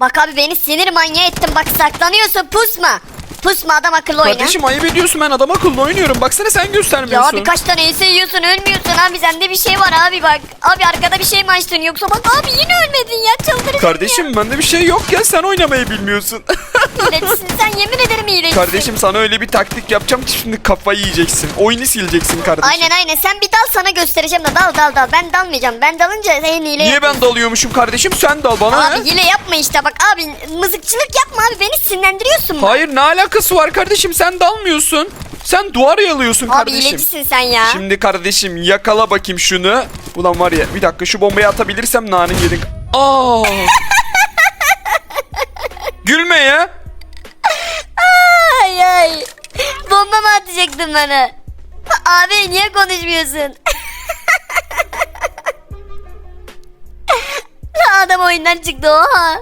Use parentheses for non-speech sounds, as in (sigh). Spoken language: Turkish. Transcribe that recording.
Bak abi beni sinir manyağı ettin bak saklanıyorsun pusma. Pusma adam akıllı oyna. Kardeşim ayıp ediyorsun ben adam akıllı oynuyorum. Baksana sen Ya göstermiyorsun. birkaç tane ense yiyorsun ölmüyorsun abi sende bir şey var abi bak. Abi arkada bir şey mi açtın yoksa bak abi yine çıldıracağım Kardeşim bende bir şey yok ya sen oynamayı bilmiyorsun. (laughs) Hileçsin sen yemin ederim hileçsin. Kardeşim sana öyle bir taktik yapacağım ki şimdi kafayı yiyeceksin. Oyunu sileceksin kardeşim. Aynen aynen sen bir dal sana göstereceğim de dal dal dal ben dalmayacağım ben dalınca sen hile Niye ben dalıyormuşum kardeşim sen dal bana. Abi hile yapma işte bak abi mızıkçılık yapma abi beni sinirlendiriyorsun bak. Hayır ne alakası var kardeşim sen dalmıyorsun. Sen duvar yalıyorsun Abi kardeşim. hilecisin sen ya. Şimdi kardeşim yakala bakayım şunu. Ulan var ya bir dakika şu bombayı atabilirsem nane yedin. Aa. (laughs) Gülme ya. Ay ay. Bomba mı atacaktın bana? Abi niye konuşmuyorsun? (laughs) Adam oyundan çıktı oha.